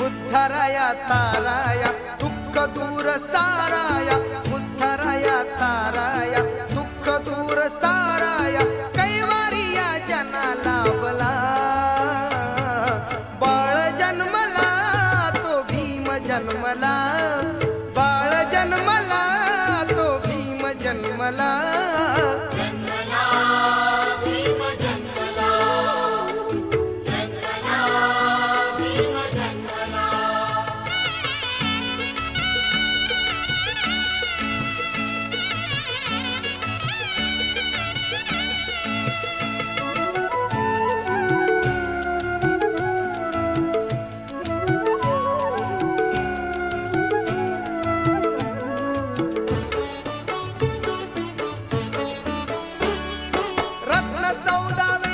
उद्धराया ताराया दुःख दूर साराया. उद्धराया ताराया दुःख दूर साराया. कैवारिया जना लाभला बाळ जन्मला तो भीम जन्मला. बाळ जन्मला तो भीम जन्मला. चौदावे